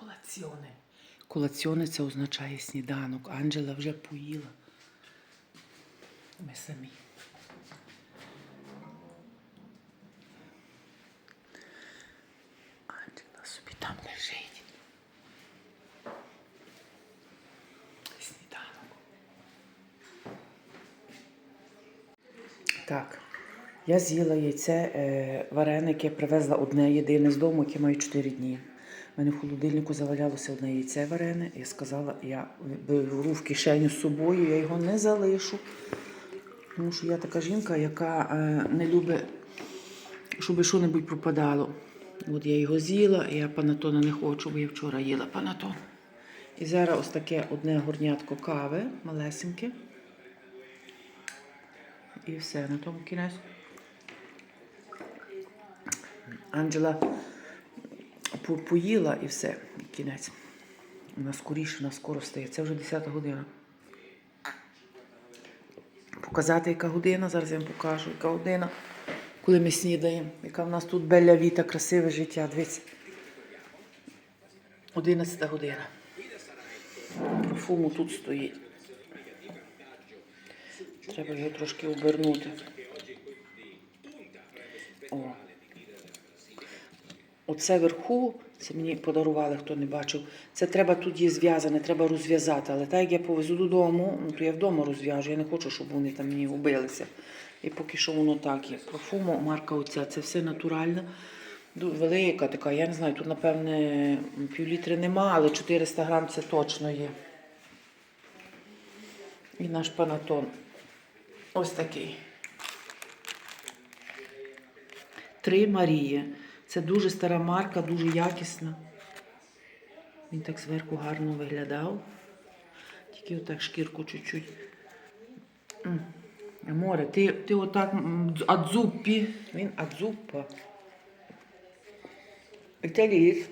Колаціони. Колаціони це означає сніданок. Анджела вже поїла. Ми самі. Анджела собі там лежить. Сніданок. Так. Я з'їла яйце е, вареники, привезла одне єдине з дому, яке має 4 дні. У мене в холодильнику завалялося одне яйце варене. Я сказала, я беру в кишеню з собою, я його не залишу. Тому що я така жінка, яка е, не любить, щоб що-небудь пропадало. От я його з'їла, я панатона не хочу, бо я вчора їла панатон. І зараз ось таке одне горнятко кави, малесеньке. І все, на тому кінець. Анджела поїла і все, кінець. Вона скоріше, вона скоро встає. Це вже 10 година. Показати, яка година. Зараз я вам покажу, яка година, коли ми снідаємо. Яка в нас тут беля віта, красиве життя. Дивіться. 11 година. Парфуму тут стоїть. Треба його трошки обернути. О. Оце вверху, це мені подарували, хто не бачив. Це треба тут є зв'язане, треба розв'язати. Але так як я повезу додому, ну, то я вдома розв'яжу. Я не хочу, щоб вони там мені убилися. І поки що воно так є. Парфуму, марка оця, це все натуральна. Ду- Велика така, я не знаю, тут, напевне, півлітри нема, але 400 грам це точно є. І наш панатон. Ось такий. Три Марії. Це дуже стара марка, дуже якісна. Він так зверху гарно виглядав. Тільки отак шкірку чуть-чуть. Море, ти, ти отак адзуппі. Він адзуппа. Італієць.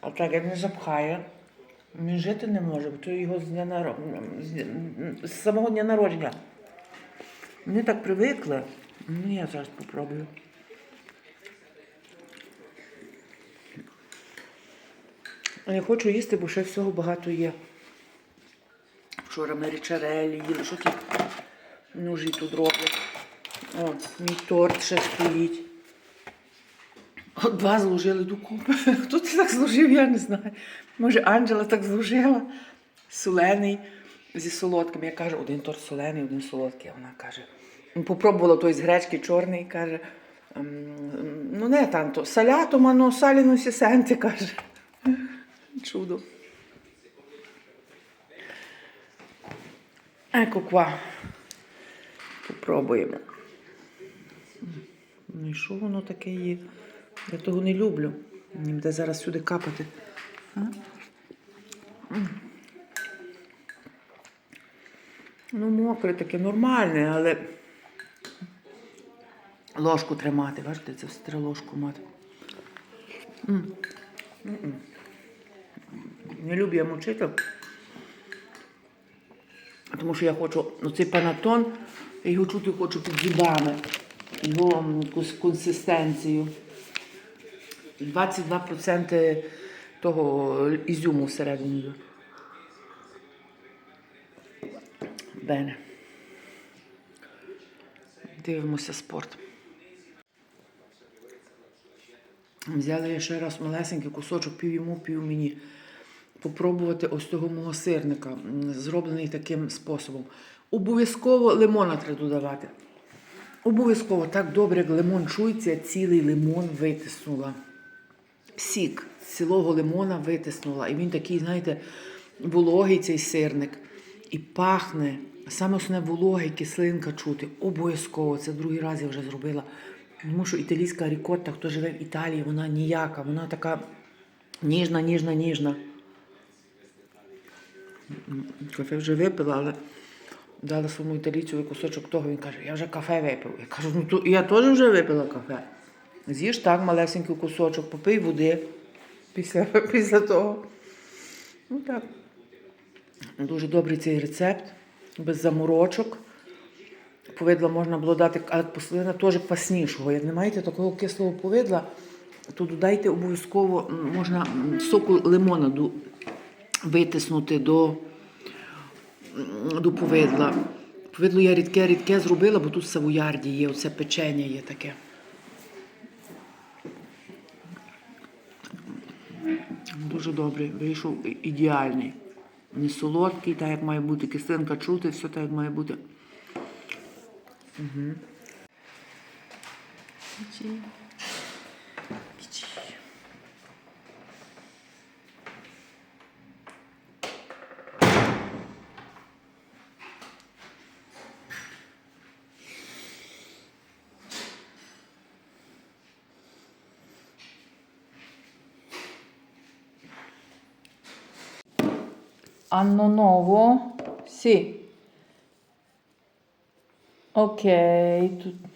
А так як не запхає. Він жити не може, бо то його з, дня наро- з самого дня народження. Вони так привикли. Ну, я зараз попробую. Я хочу їсти, бо ще всього багато є. Вчора ми річарелі їли, що ті ножі тут роблять. О, мій торт ще стоїть. От два зложили докупи. Хто це так зложив, я не знаю. Може, Анджела так зложила. Солений зі солодким. Я кажу, один торт солений, один солодкий. Вона каже, «Ну, попробувала той з гречки чорний, каже. «Ем, Ну, не танто, салято, мано, саліно сісенти, каже. Чудо. Ecco qua. Попробуємо. Ну і що воно таке є? Я того не люблю. Мені буде зараз сюди капати. А? Ну, мокре таке, нормальне, але ложку тримати. Бачите, це все треба ложку мати. М. М-м. Не люблю я мочити. Тому що я хочу ну, цей панатон, я його чути хочу під зубами. Його якусь консистенцію. 22% того ізюму всередині. Бене. Дивимося спорт. Взяли я ще раз малесенький кусочок, пів йому, пів мені. Попробувати ось того мого сирника, зроблений таким способом. Обов'язково лимона треба додавати. Обов'язково так добре, як лимон чується, цілий лимон витиснула. Сік цілого лимона витиснула. І він такий, знаєте, вологий цей сирник. І пахне. Саме основне вологий, кислинка чути. Обов'язково. Це другий раз я вже зробила. Тому що італійська рікотта, хто живе в Італії, вона ніяка, вона така ніжна, ніжна, ніжна. Кафе вже випила, але дала своєму італійцю кусочок того. Він каже, я вже кафе випив. Я кажу, ну то я теж вже випила кафе. З'їж так малесенький кусочок, попий води після, після того. Ну так. Дуже добрий цей рецепт, без заморочок. Повидла можна було дати, але послина теж кваснішого. Як не маєте такого кислого повидла, то додайте обов'язково можна соку лимона витиснути до, до повидла. Повидло я рідке, рідке зробила, бо тут в савоярді є, оце печення є таке. Дуже добрий, вийшов ідеальний. Не солодкий, так як має бути, кислинка чути, все так як має бути. Угу. Anno nuovo? Sì. Ok,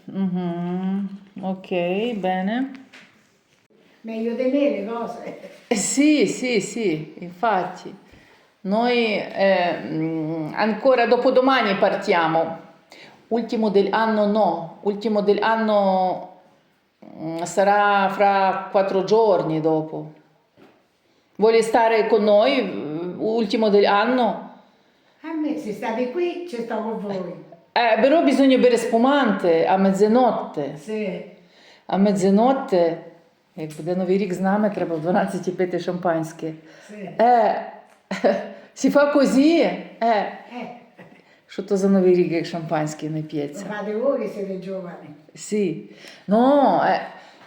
mhm, ok, bene. Meglio di me le cose. Eh, Sì, sì, sì, infatti. Noi eh, ancora dopodomani partiamo. Ultimo dell'anno no, ultimo dell'anno mm, sarà fra quattro giorni dopo. Vuole stare con noi? Mm, Ultimo dell'anno? A me se state qui sto con voi. Eh, però bisogna bere spumante a mezzanotte. Sì. А mezzanotte, як буде Новий рік з нами, треба в 12 пити шампанське. Sì. Е, si fa così? Е, Eh, що то за Новий рік, як шампанське не п'ється? fate voi che siete giovani. Sì. No, eh,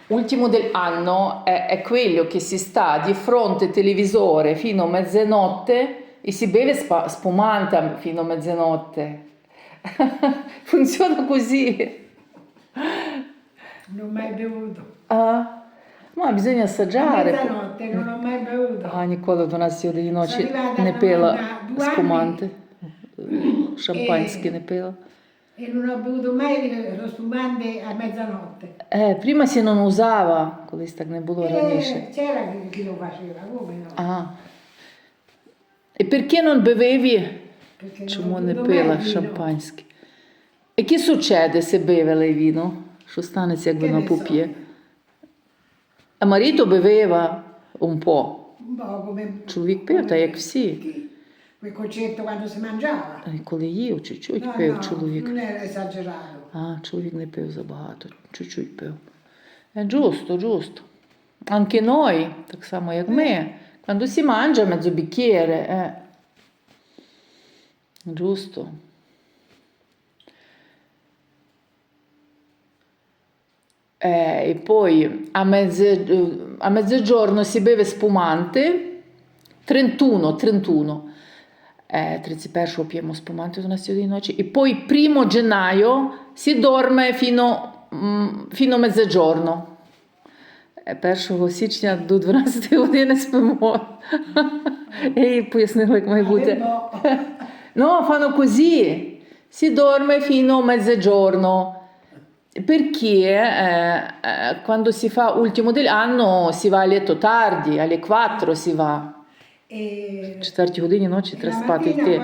ultimo dell'anno è, è quello che si sta di fronte televisore fino a mezzanotte e si beve spa- spumante fino a mezzanotte. Funziona così. Non ho mai bevuto. Ah. Ma bisogna assaggiare. A mezzanotte non ho mai bevuto. Ah, Nicola Donazio di noci ne pela spumante, champagne ne pela. E non ho bevuto mai lo spumante a mezzanotte. Е, prima si non usava, колись так не було раніше. Eh, c'era chi, chi lo faceva, come no? Ah. E perché non bevevi? Perché non Чому не bevuto mai пила vino. шампанське? E che succede se beve lei vino? Що станеться, як Che вона ne so. поп'є? А Маріто beveva un po'. Un po' come... Чоловік пив, та як всі. chi? Quel concetto quando si mangiava. І коли їв, чуть-чуть No, пив no, чоловік. non era esagerato. А, чоловік не пив забагато, чуть-чуть пив. È giusto, giusto. Anche noi, так само як ми, quando si mangia mezzo bicchiere, eh. Giusto. Eh, e poi a, mezze- a mezzogiorno si beve spumante, 31, 31. Eh, 31 pijemo spumante o 12 di noci e poi primo gennaio si dorme fino, mm, fino a mezzogiorno. Е, 1 січня до 12 години спимо. Я їй пояснила, як має бути. Avevo- No, fanno così. Si dorme fino a mezzogiorno. Perché eh, eh, quando si fa ultimo dell'anno si va a letto tardi, alle 4 si va. E, В 4 годині ночі e треба спати йти.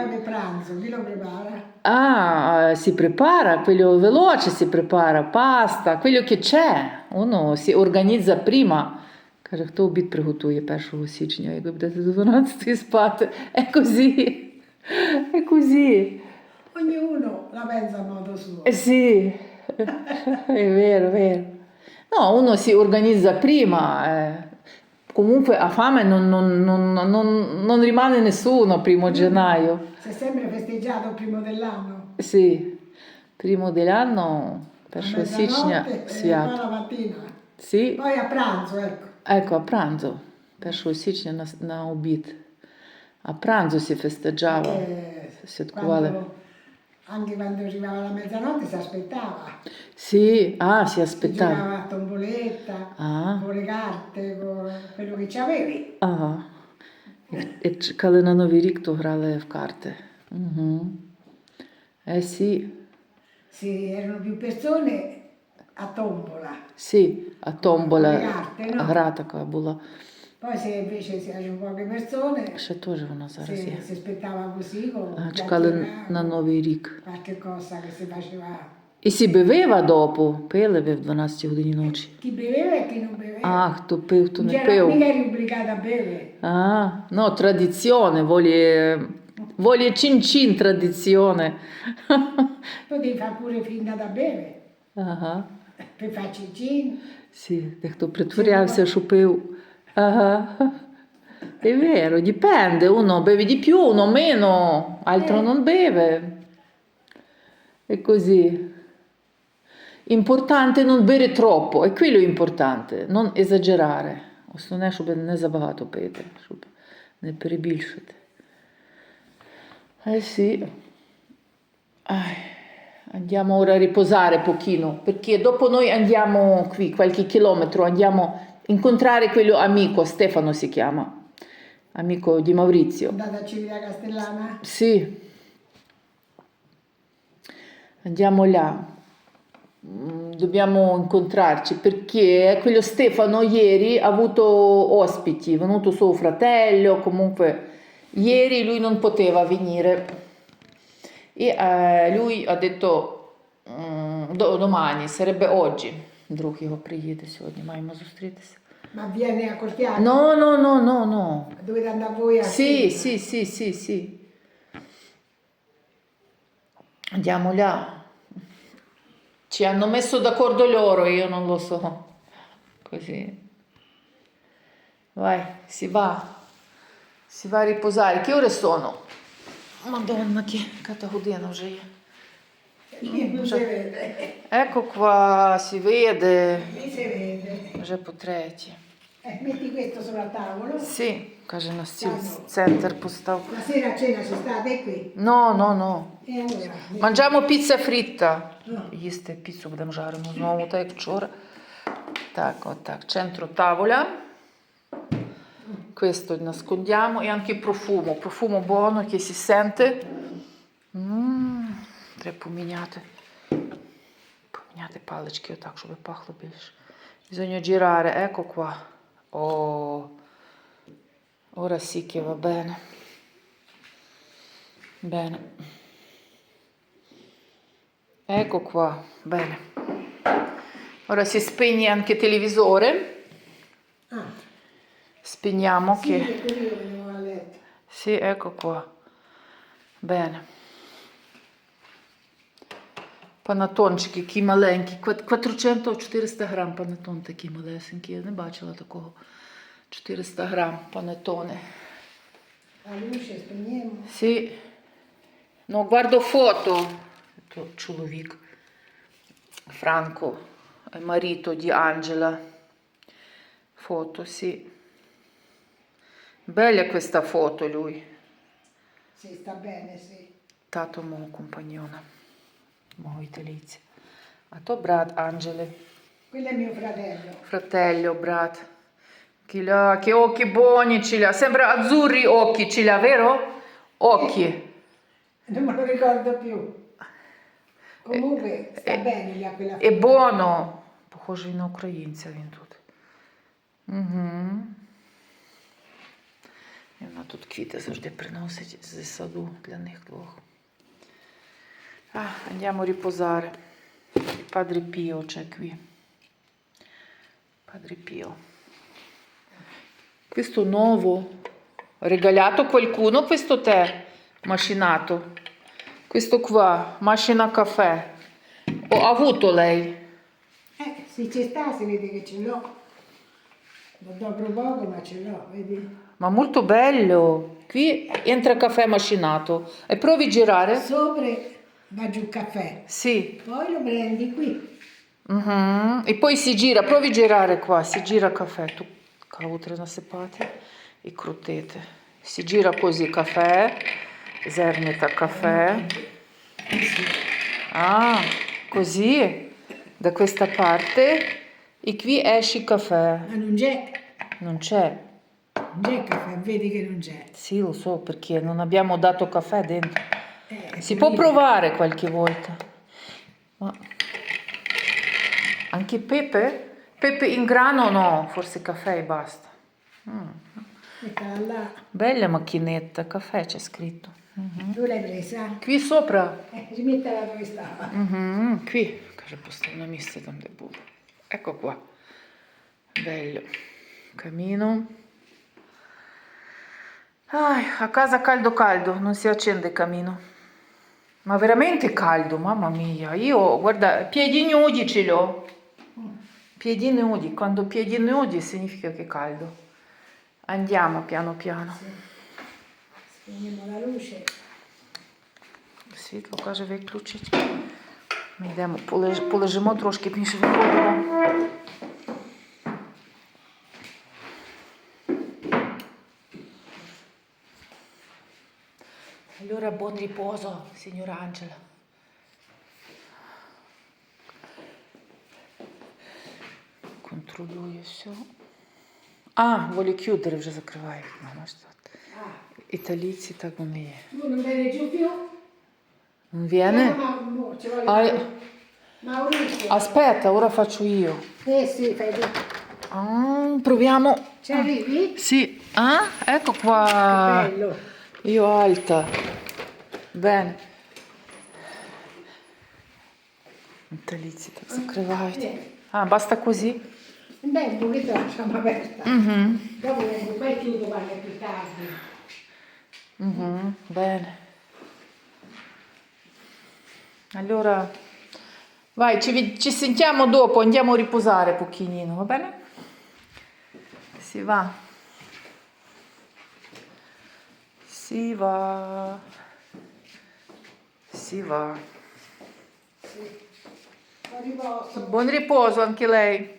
Ah, si prepara, quello veloce si prepara, pasta, quello che c'è. Uno si organizza prima. Каже, хто обід приготує 1 січня, як ви будете до 12 спати. È così. È così. Ognuno la pensa a modo suo. Eh sì, è vero, è vero. No, uno si organizza prima. eh. Comunque a fame non, non- non- non- non rimane nessuno primo gennaio. Si è sempre festeggiato il primo dell'anno. Sì, primo dell'anno, a 1 січня mezzanotte e poi свято. la mattina. Sì, Poi a pranzo, ecco. ecco, a pranzo, 1 січня на, на обід. A pranzo si festeggiava, Eh, святкували. quando- anche quando arrivava la mezzanotte si aspettava. Sì, ah, si aspettava. Si giocava a tomboletta, Ah. con le carte, con quello che c'avevi. Ага. Як чекали на Новий рік, то грали в карти. Угу. Е, сі. Se erano più persone, a tombola. Сі. А томбола, Le carte, no? гра така була. Poi se invece si erano poche persone, Ще теж вона зараз є. si, si aspettava così con А, чекали на Новий рік. qualche cosa che si faceva. І si beveva dopo? Pили ви в 12 годині ночі? Chi beveva e chi non beveva. А, хто пив, хто non не c'era пив. mica eri obbligato a bere. Ah, no, tradizione, voglie, voglie cin cin tradizione. Potevi fare pure finta da bere. Ага, Per farci il gin. sì, дехто притворявся, що пив. Ага. È vero, dipende, uno beve di più, uno meno, altro Eh. non beve. È così. Importante non bere troppo, è quello importante, non esagerare. Основне, щоб не забагато пити, щоб не перебільшити. Eh sì. Ai, Andiamo ora a riposare pochino, perché dopo noi andiamo qui, qualche chilometro, andiamo a incontrare quello amico, Stefano si chiama, amico di Maurizio. Andate a Civita Castellana. Sì. Andiamo là. Mm, Dobbiamo incontrarci perché quello Stefano ieri ha avuto ospiti, è venuto suo fratello, comunque ieri lui non poteva venire e eh, lui ha detto mm, до- domani, sarebbe oggi. Друг його приїде сьогодні, маємо зустрітися. Ma viene a Cortiano? No, no, no, no, no. Dovete andare voi a Sì, sì, sì, sì, sì. Andiamo là. Ci hanno messo d'accordo loro, io non lo so. Così. Vai, si va. Si va a riposare. Che ore sono? Madonna, che cata година вже є. Vede. Ecco qua, si vede. Lì si vede. Вже по третє. Eh, metti questo sopra il tavolo. Sì, каже на стіл центр постав. La sera a cena ci state qui. No, no, no. E allora? Mangiamo pizza fritta. Їсти піцу будемо жаримо знову, так як вчора. Так, отак. Centro tavola. Questo nascondiamo e anche il profumo. Profumo buono che si sente. Mm, поміняти. Поміняти палички отак, щоб пахло більше. Bisogna girare, ecco qua. Oh. Ora sì che va bene. Bene. Ecco qua, bene. Ora si spegne anche il televisore. Ah, Spegniamo sì, che... Sì, ecco qua. Bene. Панатончики, які маленькі. Кват- 400-400 грам панатон такі малесенькі. Я не бачила такого. 400 грам панетони. Sì. No, guardo foto. То чоловік. Franco, è marito di Angela. Foto, sì. Bella questa foto lui. Sì, sta bene, sì. Тато мого компаньона, мого італійця. А то брат Анджели, Quello è mio fratello. fratello, брат. Chi che occhi buoni ce l'ha. Sembra azzurri occhi ce l'ha, vero? Occhi. Non me lo ricordo più. Comunque sta eh, bene lì a quella È buono. Похожий на українця він тут. Угу. І вона тут квіти завжди приносить зі саду для них двох. Ah, andiamo a riposare. Padre Pio c'è qui. Padre Pio. Questo nuovo. Regalato qualcuno questo tè macinato. Questo qua, macina caffè. Ho avuto lei. Eh, se ci sta si vede che ce l'ho. Lo dopo poco ma ce l'ho, vedi? Ma molto bello. Qui entra caffè macinato. E provi a girare? Sopra va giù il caffè. Sì. Poi lo prendi qui. Uh-huh. E poi si gira, provi a girare qua, si gira il caffè, tu cautre nasepate e crotete. Si gira così il caffè, zermeta caffè. Ah, così, da questa parte e qui esce il caffè. Ma non c'è. Non c'è. Non c'è caffè, vedi che non c'è. Sì, lo so, perché non abbiamo dato caffè dentro. Eh, si può provare qualche volta. Ma... Anche pepe? Pepe in grano no, forse caffè e basta. Mm. Bella. Macchinetta, caffè c'è scritto. Mm-hmm. Tu l'hai presa? Qui sopra. Eh, rimettela dove stava. Mm-hmm. Qui, che postano miste donde buio. Ecco qua. Bello. Camino. Ai, a casa caldo caldo, non si accende il camino. Ma veramente caldo, mamma mia. Io, guarda, piedi nudi ce li ho. Piedi nudi, quando piedi nudi significa che è caldo. Andiamo piano piano. Spegniamo la luce. Світло каже, виключить. Ми йдемо, полеж, полежимо трошки пізніше виходимо. Allora buon riposo, signora Angela. Контролює все. А, волі chiudere вже закривають. Мама, що тут. Ah, Італійці так вони є. tu non vieni giù più? Non viene? Eh, ma, no, ci voglio Ah, Maurizio. Aspetta, ora faccio io. Eh sì, fai tu. Ah, proviamo. Ci arrivi? Sì. Ah, ecco qua. Bello. Io alta. Bene. Mettalizia, sacrevite. Ah, basta così? Beh, un pochetto la lasciamo aperta. Mm-hmm. Dopo poi chiudo quando più tardi. Mm-hmm. Bene. Allora, vai, ci, ci sentiamo dopo, andiamo a riposare un pochino, va bene? Si va. Buon riposo. Buon riposo anche lei.